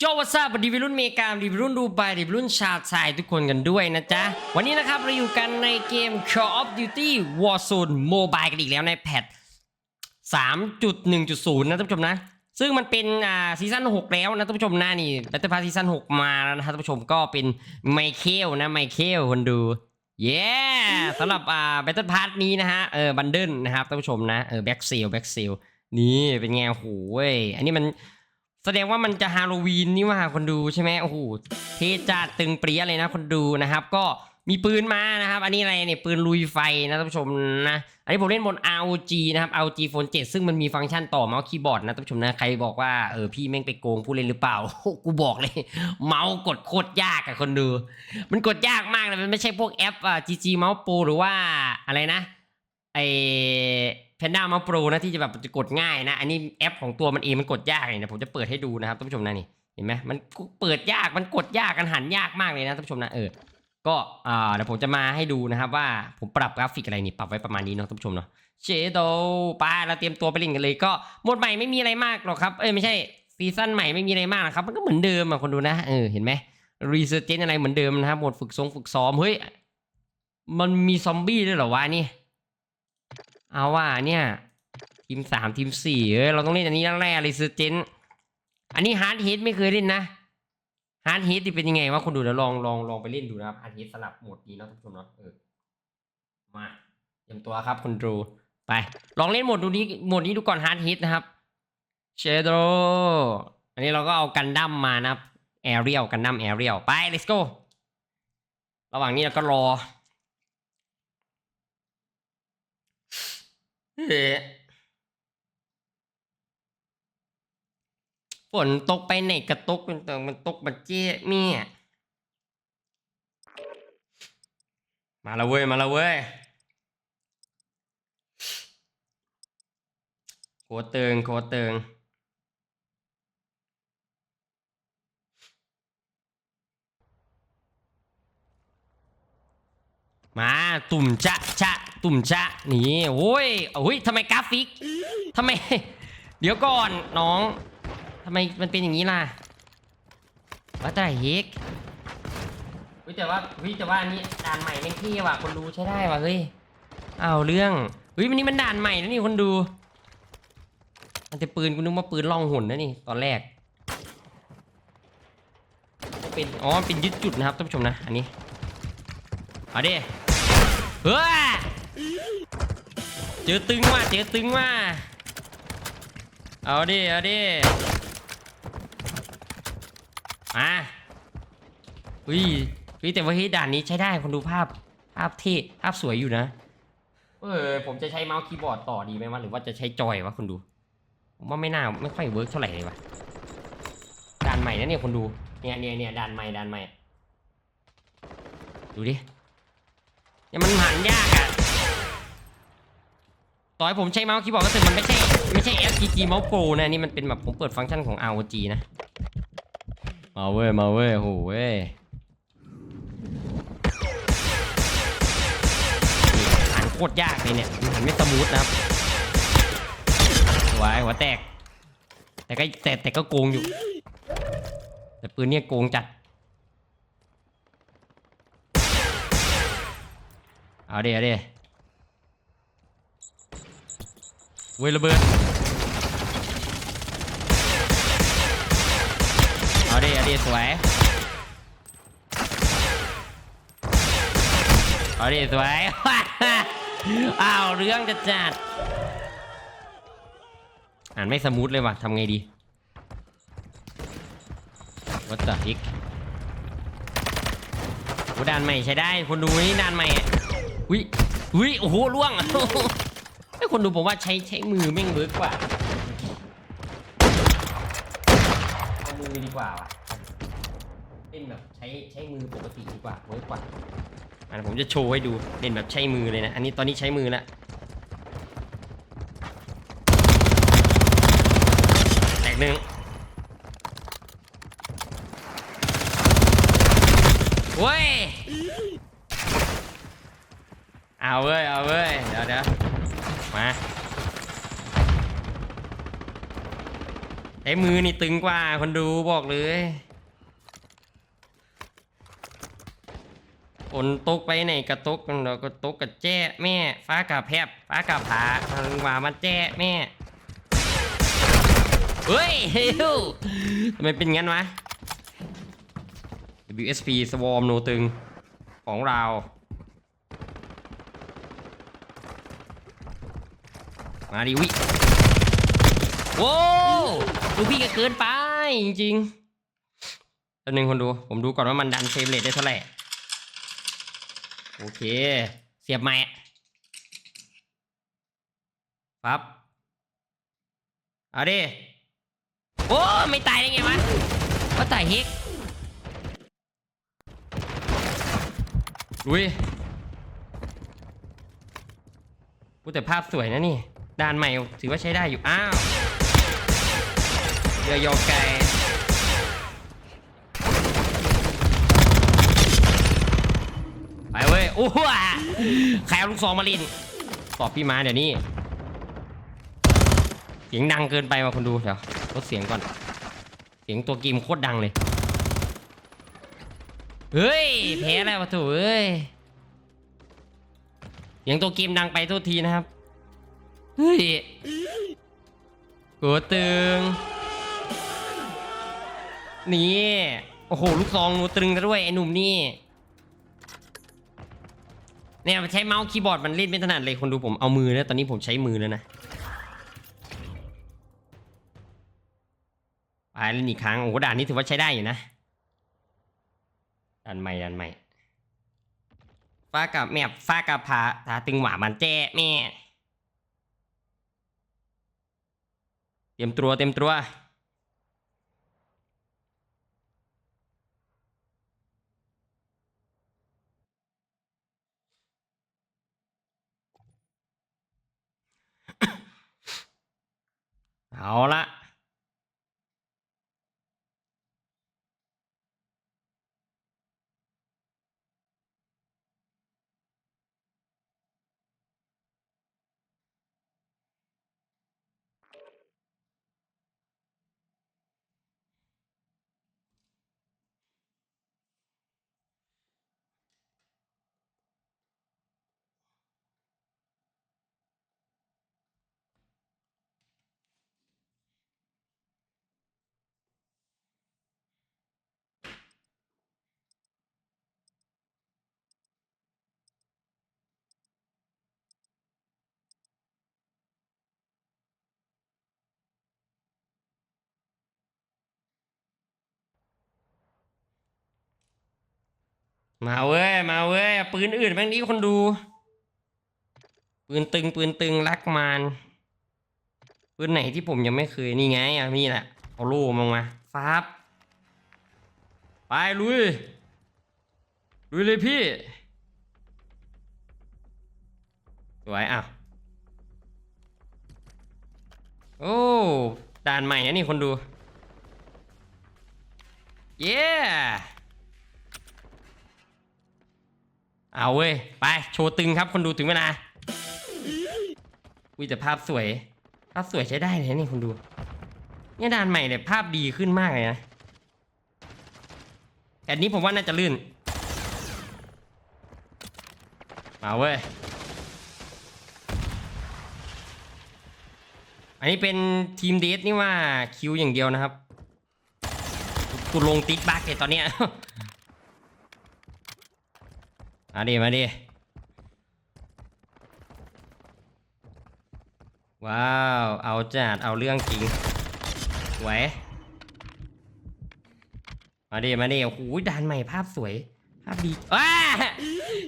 โจวัสดุดีวิรุ่นเมกาดีวิรุ่นดูไบดีวิรุ่นชาติชายทุกคนกันด้วยนะจ๊ะ วันนี้นะครับเราอยู่กันในเกม Call of Duty Warzone Mobile กันอีกแล้วในแพท3.1.0 นะท่านผู้ชมนะ ซึ่งมันเป็นอ่าซีซั่น6 แล้วนะท่านผู้ชมนะนี่แบตเตอร์พาซีซั่น6 มาแล้วนะท่านผู้ชมก็เป็นไมเคิลนะไมเคิลคนดูเย้สำหรับอ่าแบตเตอร์พาร์นี้นะฮะเออบันเดิลนะครับท่านผู้ชมนะเออแบ็กเซลแบ็กเซลนี่เป็นไงโอ้โหเว้ยอันนี้มัน แสดงว่ามันจะฮาโลวีนนี่ว่าคนดูใช่ไหมโอ้โหเทจัดตึงเปรี้ยเลยนะคนดูนะครับ ก็มีปืนมานะครับ อันนี้อะไรเนี่ยปืนลุยไฟนะท่านผู้ชมนะ อันนี้ผมเล่นบน ROG นะครับ ROG Phone 7 ซึ่งมันมีฟังก์ชันต่อเมาส์คีย์บอร์ดนะท่านผู้ชมนะ ใครบอกว่าเออพี่แม่งไปโกงผู้เล่นหรือเปล่า กูบอกเลย เมาส์กดโคตรยากอะคนดู มันกดยากมากเลยมันไม่ใช่พวกแอปอะ GG Mouse Pro หรือว่าอะไรนะ ไอ Panda Mouse Pro นะที่จะแบบจะกดง่ายนะ อันนี้แอปของตัวมันเองมันกดยากเลยนะผมจะเปิดให้ดูนะครับท่านผู้ชมนะนี่เห็นไหมมันเปิดยากมันกดยากกันหันยากมากเลยนะท่านผู้ชมนะเออก็อ่าเดี๋ยวผมจะมาให้ดูนะครับว่าผมปรับกราฟิกอะไรนี่ปรับไว้ประมาณนี้เนาะท่านผู้ชมเนาะเชโดไปเราเตรียมตัวไปเล่นกันเลย ก็หมดใหม่ไม่มีอะไรมากหรอกครับเอ้ยไม่ใช่ซีซั่นใหม่ไม่มีอะไรมากนะครับมันก็เหมือนเดิมอะคนดูนะเออเห็นไหมรีเซอร์เจนอะไรเหมือนเดิมนะครับหมดฝึกซ้อมฝึกซ้อมเฮ้ยมันมีซอมบี้ด้วยเหรอวะนี่ เอาว่าเนี่ย ทีมสามทีมสี่เอ้ยเราต้องเล่นอันนี้แรกรีเซอร์เจนอันนี้ฮาร์ดฮิตไม่เคยเล่นนะฮาร์ดฮิตเป็นยังไงวะคุณดูเดี๋ยวลองลองลองไปเล่นดูนะครับฮาร์ดฮิตสลับโหมดนี้เนาะท่านเนาะเออมาเตรียมตัวครับคุณดูไป ลองเล่นโหมดดูนี้โหมดนี้ดูก่อนฮาร์ดฮิตนะครับเชโดอันนี้เราก็เอากันดั้มมานะครับแอเรียลกันดั้มแอเรียลไป let's go ระหว่างนี้เราก็รอเฮ้ ฝนตกไปไหนกระตกเป็นตมันตกบัดเจ๊เมี่ยมาละเว้ย มาละเว้ยโคตรเติงโคตรเติง มาตุ่มจะจะตุ่มจะนี่โอ้ยโอ้ยทำไมกราฟิกทำไม เดี๋ยวก่อนน้องทำไมมันเป็นอย่างนี้ล่ะว่าแต่เฮกเฮ้ยแต่ว่าเฮ้ยแต่ว่าอันนี้ด่านใหม่แม่งเท่ว่ะคนดูใช้ได้ว่ะเฮ้ยเอาเรื่องเฮ้ยวันนี้มันด่านใหม่นะนี่คนดู มันจะปืนกูนึกว่าปืนล่องหุ่นนะนี่ตอนแรกเป็นอ๋อเป็นยึดจุดนะครับท่านผู้ชมนะอันนี้เอาดิ เฮ้ยเจอตึงว่ะเจอตึงว่ะเอาดิเอาดิมาอุ้ยอุ้ยแต่ว่าเฮ้ยด่านนี้ใช้ได้คนดูภาพภาพเท่ภาพสวยอยู่นะ เออผมจะใช้เมาส์คีย์บอร์ดต่อดีไหมวะหรือว่าจะใช้จอยวะคนดูผมว่าไม่น่าไม่ค่อยเวิร์กเท่าไหร่เลยวะด่านใหม่นะเนี่ยคนดูเนี่ยเนี่ยเนี่ยด่านใหม่ด่านใหม่ดูดิ เนี่ยมันหันยากอะต่อให้ผมใช้เมาส์คีย์บอร์ดก็เถอะมันไม่ใช่ไม่ใช่ FGG เมาส์โปรนะนี่มันเป็นแบบผมเปิดฟังก์ชันของ ROG นะมาเว้ยมาเว้ยโหเว้ยนี่หันโคตรยากเลยเนี่ยมันหันไม่สมูทนะครับหัวหัวแตก แต่ก็แต่แต่ก็โกงอยู่ แต่ปืนเนี่ยโกงจัด เอาดิเอาดิเว้ยระเบิดเอาดิเอาดิสวยเอาดิสวย อ้าวเรื่องจะจัดอ่านไม่สมูทเลยว่ะทำไงดี What the heck โอ้ด่านใหม่ใช้ได้คนดูนี่ด่านใหม่ อะอุ้ยอุ้ยโอ้โหล่วงไอ้ยคนดูผมว่าใช้ใช้มือแม่งเวิร์กกว่าเอามือดีกว่าว่ะเล่นแบบใช้ใช้มือปกติดีกว่าเวิร์กกว่าอันผมจะโชว์ให้ดูเล่นแบบใช้มือเลยนะ อันนี้ตอนนี้ใช้มือแล้วแตกหนึ่งเว้ย เอาเว้ย เอาเว้ย เดี๋ยวเดี๋ยวมาใจช้มือนี่ตึงกว่าคนดูบอกเลยฝนตกไปไหนกระตกเราก็ตกกระแจ้แม่ ฟ้ากระแพบฟ้ากระผาทางว่ามันแจ้แม่เฮ้ยเฮ้ยทำไมเป็นงั้นวะ WSP Swarm โนตึงของเรา มาดิวิโว้วดูพี่ก็เกินไปจริงๆตัวหนึ่งคนดู ผมดูก่อนว่ามันดันเฟรมเรทได้เท่าไหร่ โอเค เสียบใหม่ปั๊บเอาดิ โอ้ ไม่ตายได้ไงวะว่าตายเฮกอุ้ยกูแต่ภาพสวยนะนี่ ด่านใหม่ถือว่าใช้ได้อยู่ อ้าวเรือยอไกไปเว้ยโอ้โหใครเอาลูกซองมาลินตอบพี่มาเดี๋ยวนี้เสียงดังเกินไปมาคนดูเดี๋ยวลดเสียงก่อน เสียงตัวกิมโคตรดังเลยเฮ้ยแพ้แล้ววะถูเอ้ยเสียงตัวกิมดังไปโทษทีนะครับ เฮ้ยกูตึง นี่ โอ้โห ลูกซองหนูตึงซะด้วยไอ้หนุ่มนี่ เนี่ยใช้เมาส์คีย์บอร์ดมันเล่นไม่ถนัดเลยคนดูผมเอามือแล้วตอนนี้ผมใช้มือแล้วนะไปเล่นอีกครั้ง โอ้โหด่านนี้ถือว่าใช้ได้อยู่นะด่านใหม่ด่านใหม่ฟ้ากับแมบฟ้ากับผาทาตึงหวามันแจ้แม่ เตรียมตั มาเว้ย มาเว้ย ปืนอื่นบ้างนี้คนดู ปืนตึง ปืนตึงรักมานปืนไหนที่ผมยังไม่เคยนี่ไงอะมีแหละเอาโล่มามาฟับไปลุย ลุยเลยพี่ สวยอ้าวโอ้ด่านใหม่นะนี่คนดู เย้ เอาเว้ย ไป โชว์ตึงครับคนดูถึงเวลาอุ้ยแต่ภาพสวย ภาพสวยใช้ได้เลยนี่คนดู เนี่ยด่านใหม่เนี่ยภาพดีขึ้นมากเลยนะแต่นี้ผมว่าน่าจะลื่น มาเว้ย อันนี้เป็นทีมเดทนี่ว่าคิวอย่างเดียวนะครับ กูลงติ๊กบักเลยตอนเนี้ย มาดิมาดิว้าว เอาจัดเอาเรื่องจริงสวยมาดิมาดิโอ้โหด่านใหม่ภาพสวย ภาพดีว้า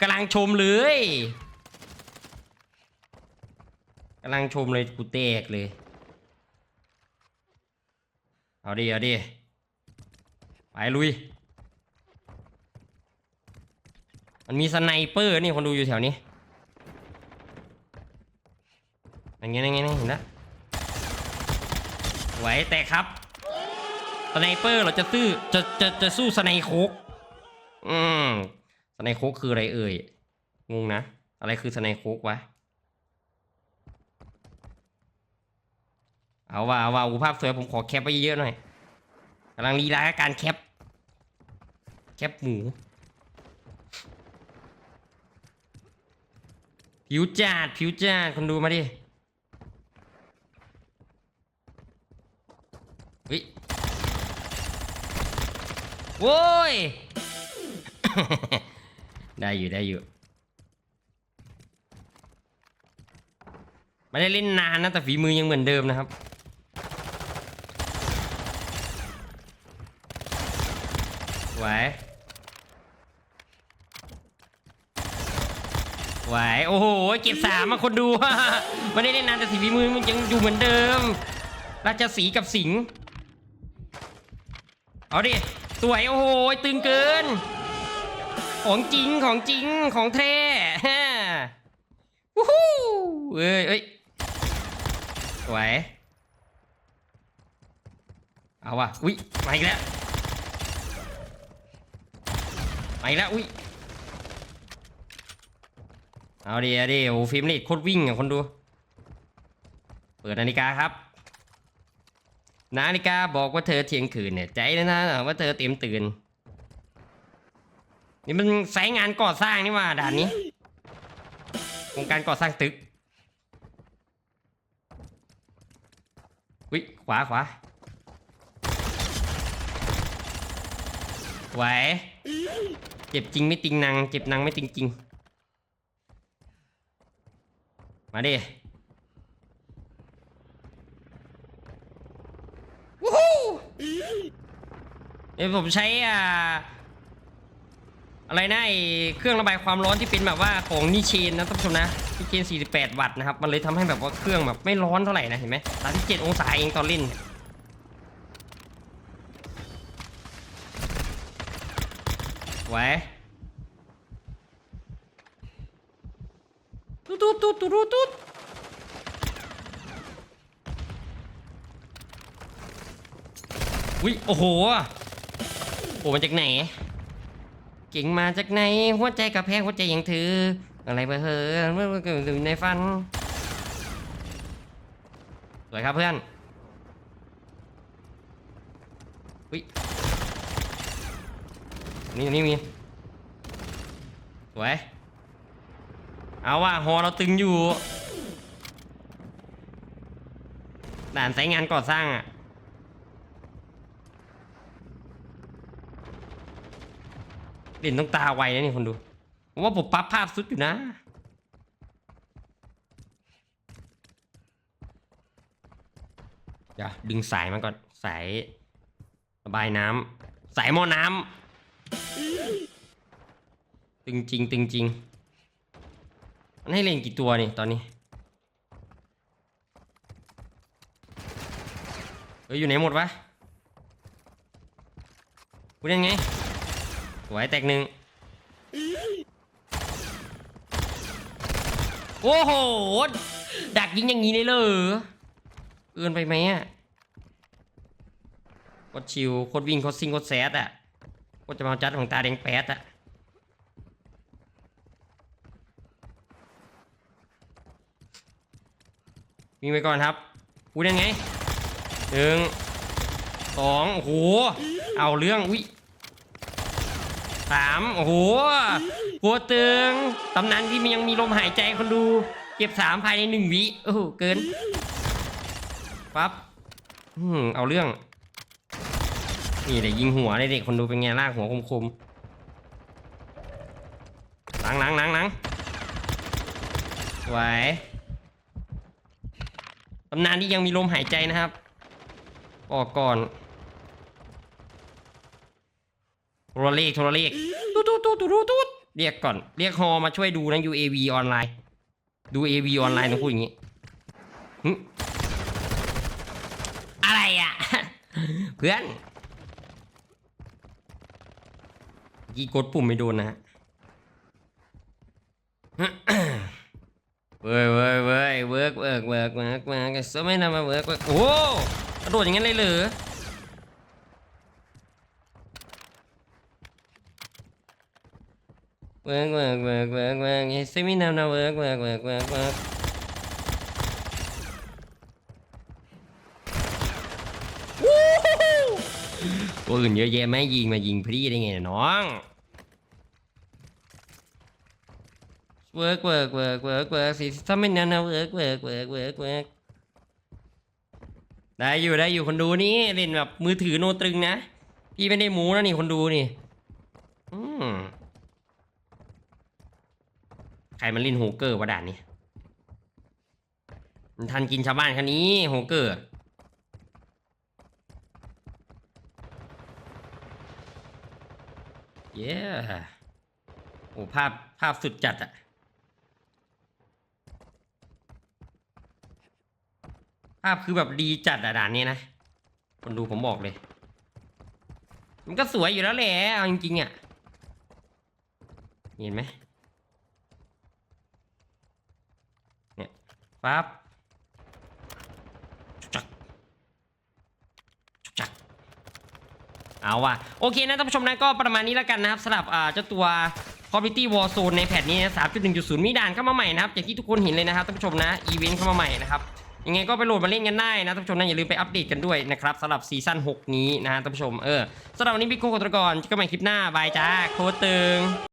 กำลังชมเลยกำลังชมเลยกูเตกเลย เอาดิเอาดิไปลุย มันมีสไนเปอร์นี่คนดูอยู่แถวนี้อย่างเงี้ยอย่างเงี้ยเห็นนะไหวแต่ครับสไนเปอร์เราจะซื้อจะจะจะสู้สไนโคกอืมสไนโคกคืออะไรเอ่ยงงนะ อะไรคือสไนโคกวะเอาว่าเอาว่าอุภาพสวยผมขอแคปไปเยอะๆหน่อยกำลังลีลาการแคป แคปหมู ผิวจัดผิวจัดคนดูมาดิเฮ้ยโว้ย ได้อยู่ได้อยู่ไม่ได้เล่นนานนะ แต่ฝีมือยังเหมือนเดิมนะครับ ไหว ไหวโอ้โหเก็บสามมาคนดูไม่ได้เล่นนานแต่สีฝีมือมันยังอยู่เหมือนเดิม ราชสีกับสิงเอาดิสวยโอ้โหตึงเกิน ของจริงของจริงของแท้ฮ่าวู้ฮู้เอ้ยเอ้ยสวยเอาว่ะอุ๊ยมาอีกแล้วมาอีกแล้วอุ๊ย เอาดิเอาดิโอ้ฟิล์มเลดโคตรวิ่งอะคนดู เปิดนาฬิกาครับ นาฬิกาบอกว่าเธอเที่ยงคืนเนี่ย ใจนะนะว่าเธอเต็มตื่น นี่มันไซต์งานก่อสร้างนี่ว่าด่านนี้โครงการก่อสร้างตึกวิขวาขวาไหวเจ็บจริงไม่ติงนังเจ็บนังไม่ติงจริง มาดิวู้ฮู้เดี๋ยวผมใช้อ่าอะไรนะไอเครื่องระบายความร้อนที่เป็นแบบว่าของนิเชนนะท่านผู้ชมนะนิเชน 48 วัตต์นะครับ มันเลยทำให้แบบว่าเครื่องแบบไม่ร้อนเท่าไหร่นะเห็นไหม37องศาเองตอนเล่นไว้ ตุ๊บตุ๊บตุ๊บตุ๊บอุ้ยโอ้โหโอ้มาจากไหน เก่งมาจากไหน หัวใจกับแพงหัวใจยังถืออะไรเบอร์เฮอเมื่อเกิดในฟันสวยครับเพื่อนอุ้ยนี่นี่มีสวย เอาว่าหอเราตึงอยู่ ด่านสายงานก่อสร้างอะเล่นต้องตาไวนะนี่คนดู ว่าผมปรับภาพสุดอยู่นะ เดี๋ยวดึงสายมาก่อน สายระบายน้ำสายหม้อน้ำตึงจริงตึงจริง มันให้เล่นกี่ตัวนี่ตอนนี้เฮ้ยอยู่ไหนหมดวะกูเล่นไงสวยแตกหนึ่งโอ้โห ดักยิงอย่างนี้เลยเหรอเกินไปไหมอะโคตรชิวโคตรวิ่งโคตรซิงโคตรแซดอะโคตรจะมาจัดของตาแดงแป๊ดอะ วิ่งไปก่อนครับพูดยังไงหนึ่งสองโอ้โหเอาเรื่องอุ้ยสามโอ้โหหัวตึงตำนานที่มันยังมีลมหายใจคนดู เก็บสามภายในหนึ่งวิโอ้โหเกินปั๊บอืมเอาเรื่อง นี่เดี๋ยวยิงหัวเลยเด็กคนดูเป็นไงลากหัวคมๆหลังหลังหลังหลังไหวำนานที่ยังมีลมหายใจนะครับ ออกก่อนโทรเลขโทรเลขตุ๊ดตุ๊ดตุ๊ดตุ๊ดตุ๊ดเรียกก่อน เรียกฮอมาช่วยดูนะ UAV ออนไลน์ ดู AV ออนไลน์ต้องพูดอย่างนี้หึอะไรอะ เพื่อนเมื่อกี้กดปุ่มไม่โดนนะฮะ เว้ยเว้ยเว้ยเวิร์กเวิร์กเวิร์กเวิร์กเวิร์กไอ้เสือไม่นำมาเวิร์กเวิร์กโอ้กระโดดอย่างนั้นเลยเหรอเวิร์กเวิร์กเวิร์กเวิร์กเวิร์กไอ้เสือไม่นำมาเวิร์กเวิร์กเวิร์กเวิร์กเวิร์กปืนเยอะแยะไม่ยิงมายิงพี่ได้ไงน้อง เวิร์กเวิร์กเวิร์กเวิร์กเวิร์กสิถ้าไม่นั้นนะเวิร์กเวิร์กเวิร์กเวิร์กเวิร์กได้อยู่ได้อยู่คนดูนี่เล่นแบบมือถือโนตรึงนะพี่ไม่ได้หมูนะนี่คนดูนี่อืมใครมันเล่นโฮเกอร์วะด่านนี้มันทันกินชาวบ้านคันนี้โฮเกอร์เย้โอ้ภาพภาพสุดจัดอะ ภาพคือแบบดีจัดอะด่านนี้นะคนดูผมบอกเลย มันก็สวยอยู่แล้วแหละเอาจริงๆอะเห็นไหมเนี่ยปั๊บจุกจักจุกจักเอาว่ะโอเคนะท่านผู้ชมนะก็ประมาณนี้แล้วกันนะครับสำหรับอ่าเจ้าตัว c o m m u n i t y Warzone ในแพทนี้นะ3.1.0 มีด่านเข้ามาใหม่นะครับ อย่างที่ทุกคนเห็นเลยนะครับท่านผู้ชมนะ อีเวนต์เข้ามาใหม่นะครับ ยังไงก็ไปโหลดมาเล่นกันได้นะท่านผู้ชมนะอย่าลืมไปอัปเดตกันด้วยนะครับสำหรับซีซั่น6 นี้นะฮะท่านผู้ชมเออสำหรับวันนี้พี่โก้กตรกรเจอกันใหม่คลิปหน้าบายจ้าโคตรตึง